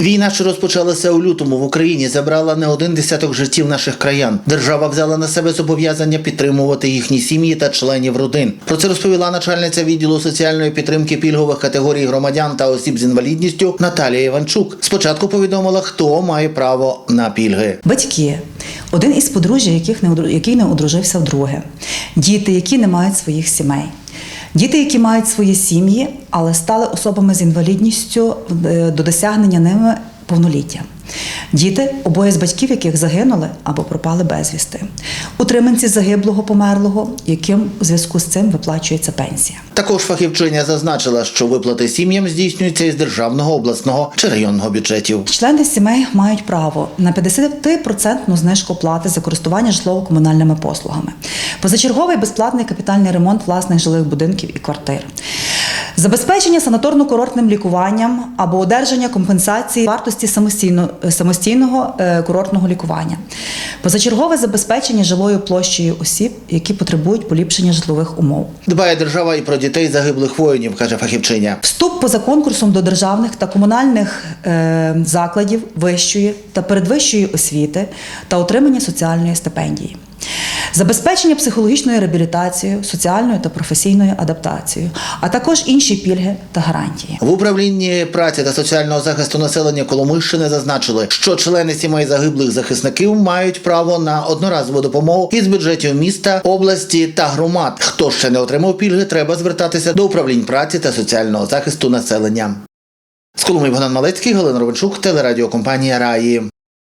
Війна, що розпочалася у лютому в Україні, забрала не один десяток життів наших краян. Держава взяла на себе зобов'язання підтримувати їхні сім'ї та членів родин. Про це розповіла начальниця відділу соціальної підтримки пільгових категорій громадян та осіб з інвалідністю Наталія Іванчук. Спочатку повідомила, хто має право на пільги. Батьки, один із подружжя, яких не який не одружився вдруге, діти, які не мають своїх сімей. Діти, які мають свої сім'ї, але стали особами з інвалідністю е, до досягнення ними повноліття. Діти, обоє з батьків, яких загинули або пропали безвісти. Утриманці загиблого померлого, яким у зв'язку з цим виплачується пенсія. Також фахівчиня зазначила, що виплати сім'ям здійснюються із державного, обласного чи районного бюджетів. Члени сімей мають право на 50% знижку плати за користування житлово-комунальними послугами, позачерговий безплатний капітальний ремонт власних жилих будинків і квартир. Забезпечення санаторно-курортним лікуванням або одержання компенсації вартості самостійно, самостійного е, курортного лікування, позачергове забезпечення жилою площею осіб, які потребують поліпшення житлових умов. Дбає держава і про дітей загиблих воїнів, каже фахівчиня. Вступ поза конкурсом до державних та комунальних е, закладів вищої та передвищої освіти та отримання соціальної стипендії. Забезпечення психологічною реабілітацією, соціальною та професійною адаптацією, а також інші пільги та гарантії. В управлінні праці та соціального захисту населення Коломийщини зазначили, що члени сімей загиблих захисників мають право на одноразову допомогу із бюджетів міста, області та громад. Хто ще не отримав пільги, треба звертатися до управлінь праці та соціального захисту населення. З Коломиї Богдан Малецький, Галина Ровенчук, телерадіокомпанія Раї.